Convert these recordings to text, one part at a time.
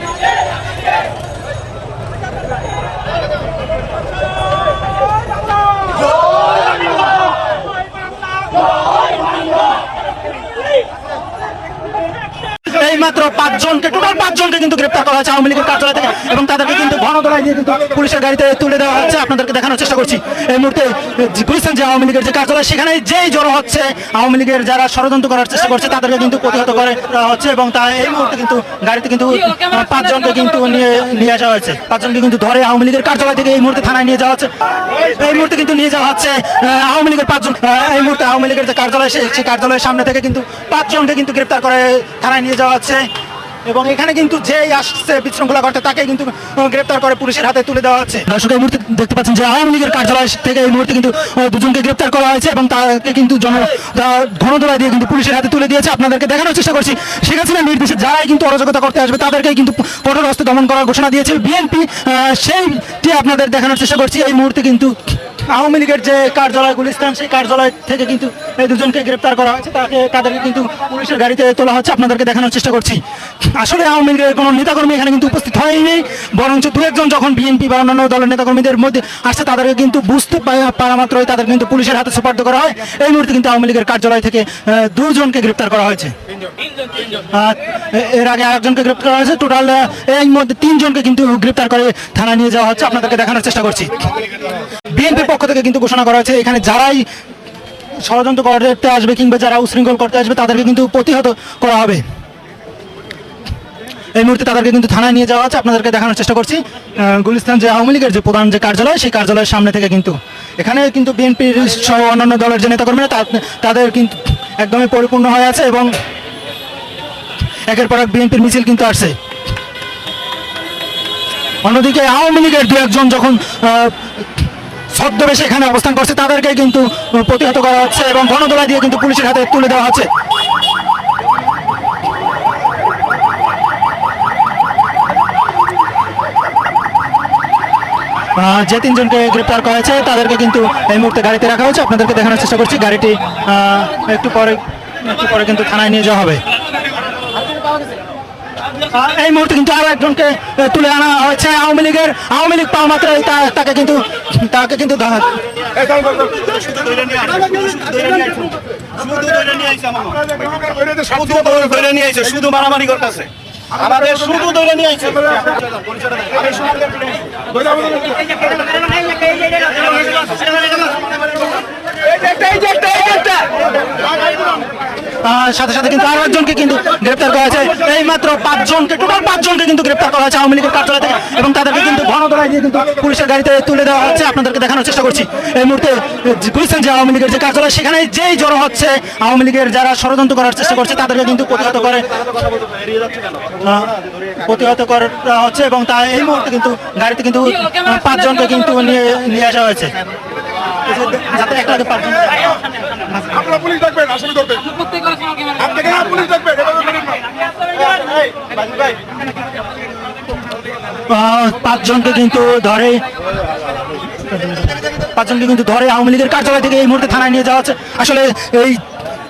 bandera, মাত্র পাঁচজনকে total পাঁচজনকে কিন্তু গ্রেপ্তার করা হয়েছে আওয়ামী লীগের কার্যালয় থেকে। এবং তাদেরকে কিন্তু ঘনদোলায় দিয়ে কিন্তু পুলিশের গাড়িতে তুলে দেওয়া হচ্ছে। আপনাদেরকে দেখানোর চেষ্টা করছি। এই মুহূর্তে বুঝছেন যে আওয়ামী লীগের যে কার্যালয় সেখানে যেই জড়ো হচ্ছে আওয়ামী লীগের যারা ষড়যন্ত্র করার চেষ্টা করছে তাদেরকে কিন্তু প্রতিহত করে দেওয়া হচ্ছে এবং তা এই মুহূর্তে কিন্তু গাড়িতে কিন্তু পাঁচজনকে কিন্তু নিয়ে নিয়ে আসা হয়েছে। পাঁচজনকে কিন্তু ধরে আওয়ামী লীগের কার্যালয় থেকে এই মুহূর্তে থানায় নিয়ে যাওয়া হচ্ছে। এই মুহূর্তে কিন্তু নিয়ে যাওয়া হচ্ছে আওয়ামী লীগের পাঁচজন এই মুহূর্তে আওয়ামী লীগের যে কার্যালয় সেই কার্যালয়ের সামনে থেকে কিন্তু পাঁচজনকে কিন্তু গ্রেপ্তার করে থানায় নিয়ে যাওয়া হচ্ছে। এবং এখানে কিন্তু যেই আসছে বিশৃঙ্খলা ঘটে তাকে কিন্তু গ্রেপ্তার করে পুলিশের হাতে তুলে দেওয়া হচ্ছে। দর্শক, এই মুহূর্তে দেখতে পাচ্ছেন যে আওয়ামী লীগের কার্যালয় থেকে এই মুহূর্তে কিন্তু দুজনকে গ্রেপ্তার করা হয়েছে এবং তাকে কিন্তু জন ঘনদোলা দিয়ে কিন্তু পুলিশের হাতে তুলে দিয়েছে। আপনাদেরকে দেখানোর চেষ্টা করছি হাসিনার নির্দেশে যারাই কিন্তু অরাজকতা করতে আসবে তাদেরকে কিন্তু কঠোর হস্তে দমন করার ঘোষণা দিয়েছে। বিএনপি সেইটি আপনাদের দেখানোর চেষ্টা করছি। এই মুহূর্তে কিন্তু আওয়ামী লীগের যে কার্যালয় গুলিস্তান, সেই কার্যালয় থেকে কিন্তু এই দুজনকে গ্রেপ্তার করা হয়েছে। তাকে, তাদেরকে কিন্তু পুলিশের গাড়িতে তোলা হচ্ছে। আপনাদেরকে দেখানোর চেষ্টা করছি। আসলে আওয়ামী লীগের কোনো নেতাকর্মী এখানে কিন্তু উপস্থিত হয়নি, বরঞ্চ দু একজন যখন বিএনপি বা অন্যান্য দলের নেতাকর্মীদের মধ্যে আসছে তাদেরকে কিন্তু বুঝতে পারা মাত্রই তাদের কিন্তু পুলিশের হাতে সুপার্দ করা হয়। এই মুহূর্তে কিন্তু আওয়ামী লীগের কার্যালয় থেকে দুজনকে গ্রেপ্তার করা হয়েছে। এর আগে আরেকজনকে গ্রেপ্তার করা হয়েছে। টোটাল এর মধ্যে তিনজনকে কিন্তু গ্রেপ্তার করে থানায় নিয়ে যাওয়া হচ্ছে। আপনাদেরকে দেখানোর চেষ্টা করছি। বিএনপির পক্ষ থেকে কিন্তু ঘোষণা করা হয়েছে, এখানে যারাই ষড়যন্ত্র করতে আসবে কিংবা যারা উশৃঙ্খল করতে আসবে, তাদেরকে কিন্তু প্রতিহত করা হবে। এই মুহূর্তে তাদেরকে কিন্তু থানায় নিয়ে যাওয়া হচ্ছে আপনাদেরকে দেখানোর চেষ্টা করছি। গুলিস্তান যে আওয়ামী লীগের যে প্রধান যে কার্যালয়, সেই কার্যালয়ের সামনে থেকে কিন্তু। এখানে কিন্তু বিএনপির সহ অন্যান্য দলের যে নেতাকর্মীরা তাদের কিন্তু একদমই পরিপূর্ণ হয়ে আছে এবং একের পর এক বিএনপির মিছিল কিন্তু আসছে। অন্যদিকে আওয়ামী লীগের দু একজন যখন ছদ্মবেশে এখানে অবস্থান করছে, তাদেরকে কিন্তু প্রতিহত করা হচ্ছে এবং গণদোলা দিয়ে কিন্তু পুলিশের হাতে তুলে দেওয়া হচ্ছে। যে তিনজনকে গ্রেপ্তার করা হয়েছে, তাদেরকে কিন্তু এই মুহূর্তে গাড়িতে রাখা হয়েছে। আপনাদেরকে দেখানোর চেষ্টা করছি, গাড়িটি একটু পরে একটু পরে কিন্তু থানায় নিয়ে যাওয়া হবে। এই মুহূর্তে কিন্তু আরও একজনকে তুলে আনা হয়েছে আওয়ামী লীগের আওয়ামী লীগ পাওয়া মাত্রই তা- তাকে কিন্তু তাকে কিন্তু ধা- শুধু ধরে নিয়ে আইছে শুধু মারামারি করতেছে আমাদের শুধু ধরে নিয়ে আইছে সাথে সাথে কিন্তু আরও একজনকে কিন্তু গ্রেপ্তার করা হয়েছে। এই মাত্র পাঁচজনকে, টোটাল পাঁচজনকে কিন্তু গ্রেপ্তার করা হয়েছে আওয়ামী লীগের কার্যালয় থেকে এবং তাদেরকে কিন্তু ঘনদোলায় দিয়ে কিন্তু পুলিশের গাড়িতে তুলে দেওয়া হচ্ছে। আপনাদেরকে দেখানোর চেষ্টা করছি। এই মুহূর্তে বুঝছেন যে আওয়ামী লীগের যে কার্যালয়, সেখানে যেই জড়ো হচ্ছে, আওয়ামী লীগের যারা ষড়যন্ত্র করার চেষ্টা করছে, তাদেরকে কিন্তু প্রতিহত করে প্রতিহত করা হচ্ছে এবং তা এই মুহূর্তে কিন্তু গাড়িতে কিন্তু পাঁচজনকে কিন্তু নিয়ে নিয়ে আসা হয়েছে। যাতে আগে পাঁচজন আপনারা পুলিশ ডাকবেন আসামি ধরতে আপনাকে পুলিশ ডাকবেন পাঁচজনকে কিন্তু ধরে, পাঁচজনকে কিন্তু ধরে আওয়ামী লীগের কার্যালয় থেকে এই মুহূর্তে থানায় নিয়ে যাওয়া হচ্ছে। আসলে এই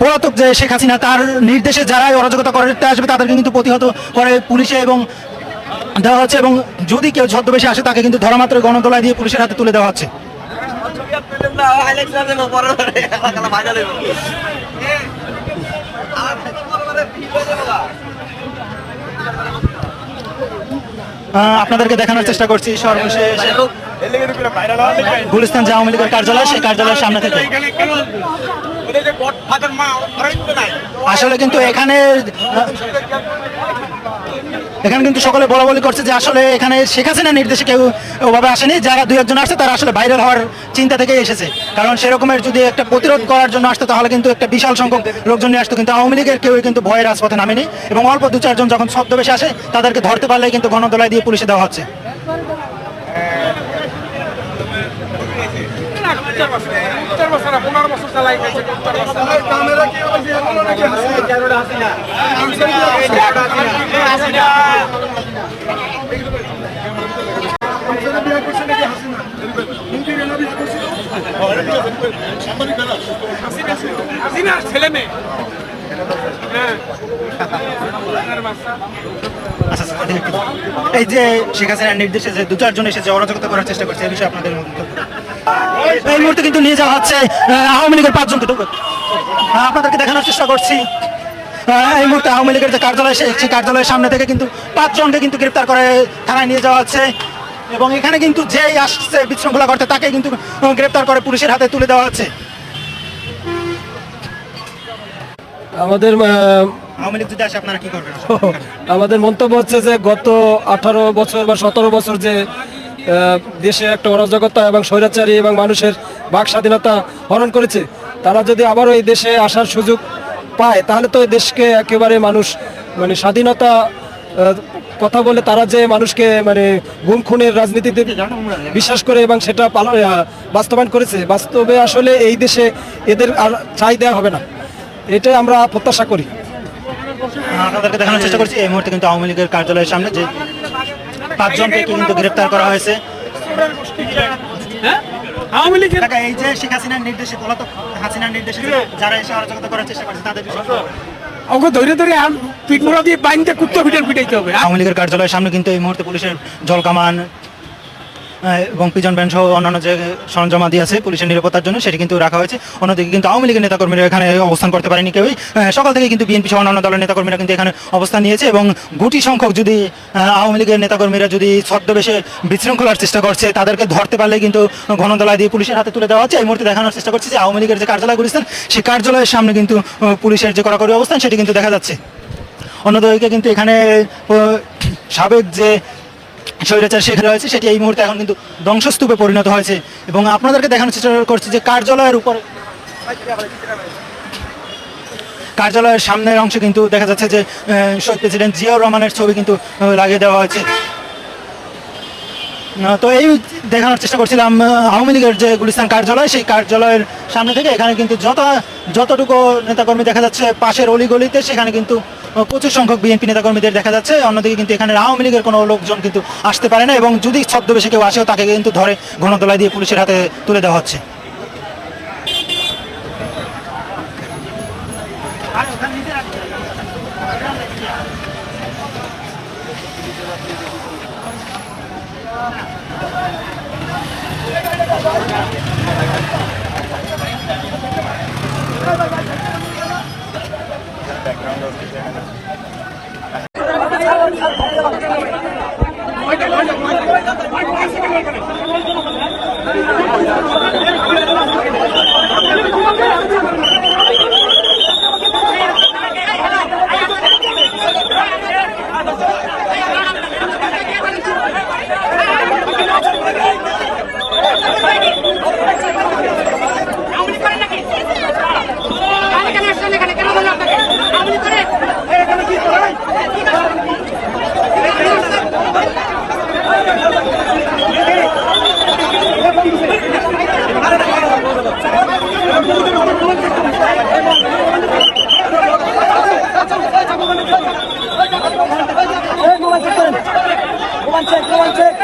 পলাতক যে শেখ হাসিনা, তার নির্দেশে যারাই অরাজকতা করতে আসবে, তাদেরকে কিন্তু প্রতিহত করে পুলিশে এবং দেওয়া হচ্ছে এবং যদি কেউ ছদ্মবেশে আসে, তাকে কিন্তু ধরা মাত্র গণতলায় দিয়ে পুলিশের হাতে তুলে দেওয়া হচ্ছে। আপনাদেরকে দেখানোর চেষ্টা করছি সর্বশেষ গুলিস্তান যে আওয়ামী লীগের কার্যালয় সেই কার্যালয়ের সামনে থেকে। আসলে কিন্তু এখানে এখানে কিন্তু সকলে বলা বলি করছে যে আসলে এখানে শেখ হাসিনা নির্দেশে কেউ ওভাবে আসেনি। যারা দু একজন আসছে, তারা আসলে ভাইরাল হওয়ার চিন্তা থেকে এসেছে। কারণ সেরকমের যদি একটা প্রতিরোধ করার জন্য আসতো, তাহলে কিন্তু একটা বিশাল সংখ্যক লোকজন নিয়ে আসতো, কিন্তু আওয়ামী লীগের কেউ কিন্তু ভয়ের রাজপথে নামেনি। এবং অল্প দু চারজন যখন ছদ্মবেশে আসে, তাদেরকে ধরতে পারলে কিন্তু গণদলায় দিয়ে পুলিশে দেওয়া হচ্ছে চার বছর না, পনেরো বছর চালাই গেছে চার বছর এই যে শেখ হাসিনার নির্দেশে যে দু চারজন এসেছে, অরাজকতা করার চেষ্টা করছে এই বিষয়ে আপনাদের মন্তব্য? এই মুহূর্তে কিন্তু নিয়ে যাওয়া হচ্ছে আওয়ামী লীগের পাঁচজনকে আপনাদেরকে দেখানোর চেষ্টা করছি। এই মুহূর্তে আওয়ামী লীগের যে কার্যালয় সেই কার্যালয়ের সামনে থেকে কিন্তু পাঁচজনকে কিন্তু গ্রেপ্তার করে থানায় নিয়ে যাওয়া হচ্ছে। এবং এখানে কিন্তু যেই আসছে বিশৃঙ্খলা করতে তাকে কিন্তু গ্রেপ্তার করে পুলিশের হাতে তুলে দেওয়া হচ্ছে। আমাদের আমাদের মন্তব্য হচ্ছে যে গত আঠারো বছর বা সতেরো বছর যে দেশে একটা অরাজকতা এবং স্বৈরাচারী এবং মানুষের বাক স্বাধীনতা হরণ করেছে, তারা যদি আবারও এই দেশে আসার সুযোগ পায়, তাহলে তো দেশকে একেবারে মানুষ মানে স্বাধীনতা কথা বলে তারা যে মানুষকে মানে গুম খুনের রাজনীতিতে বিশ্বাস করে এবং সেটা পালন বাস্তবায়ন করেছে, বাস্তবে আসলে এই দেশে এদের আর চাই দেওয়া হবে না। এটাই আমরা প্রত্যাশা করি। আপনাদেরকে দেখানোর চেষ্টা করছি, এই মুহূর্তে কিন্তু আওয়ামী লীগের কার্যালয়ের সামনে যে পাঁচজনকে কিন্তু গ্রেপ্তার করা হয়েছে। আওয়ামী লীগের এই যে শেখ হাসিনার নির্দেশে পলাতক হাসিনার নির্দেশে যারা এসে অরাজকতা করার চেষ্টা করছে তাদের ওকে ধরে ধরে পিটমোড়া দিয়ে বাইনতে কুত্তা পিটার পিটাইতে হবে। আওয়ামী লীগের কার্যালয়ের সামনে কিন্তু এই মুহূর্তে পুলিশের জলকামান এবং পিজন ব্যান্ড সহ অন্যান্য যে সরঞ্জামাদি আছে পুলিশের নিরাপত্তার জন্য, সেটি কিন্তু রাখা হয়েছে। অন্যদিকে কিন্তু আওয়ামী লীগের নেতাকর্মীরা এখানে অবস্থান করতে পারেনি কেউই। সকাল থেকে কিন্তু বিএনপি সহ অন্যান্য দলের নেতাকর্মীরা কিন্তু এখানে অবস্থান নিয়েছে এবং গুটি সংখ্যক যদি আওয়ামী লীগের নেতাকর্মীরা যদি ছদ্মবেশে বিশৃঙ্খলার চেষ্টা করছে, তাদেরকে ধরতে পারলে কিন্তু গণদলা দিয়ে পুলিশের হাতে তুলে দেওয়া হচ্ছে। এই মুহূর্তে দেখানোর চেষ্টা করছে যে আওয়ামী লীগের যে কার্যালয় করেছেন সেই কার্যালয়ের সামনে কিন্তু পুলিশের যে কড়াকড়ি অবস্থান, সেটি কিন্তু দেখা যাচ্ছে। অন্যদিকে কিন্তু এখানে সাবেক যে স্বৈরাচার শেখ রয়েছে, সেটি এই মুহূর্তে এখন কিন্তু ধ্বংসস্তূপে পরিণত হয়েছে। এবং আপনাদেরকে দেখানোর চেষ্টা করছি যে কার্যালয়ের উপর কার্যালয়ের সামনের অংশে কিন্তু দেখা যাচ্ছে যে শহীদ প্রেসিডেন্ট জিয়াউর রহমানের ছবি কিন্তু লাগিয়ে দেওয়া হয়েছে। তো এই দেখানোর চেষ্টা করছিলাম আওয়ামী লীগের যে গুলিস্তান কার্যালয়, সেই কার্যালয়ের সামনে থেকে এখানে কিন্তু যত যতটুকু নেতাকর্মী দেখা যাচ্ছে, পাশের অলিগলিতে সেখানে কিন্তু প্রচুর সংখ্যক বিএনপি নেতাকর্মীদের দেখা যাচ্ছে। অন্যদিকে কিন্তু এখানে আওয়ামী লীগের কোনো লোকজন কিন্তু আসতে পারে না এবং যদি ছদ্মবেশে কেউ আসেও তাকে কিন্তু ধরে গণদোলায় দিয়ে পুলিশের হাতে তুলে দেওয়া হচ্ছে। Hannah. পিটা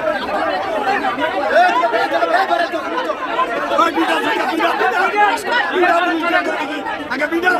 আগে বিটা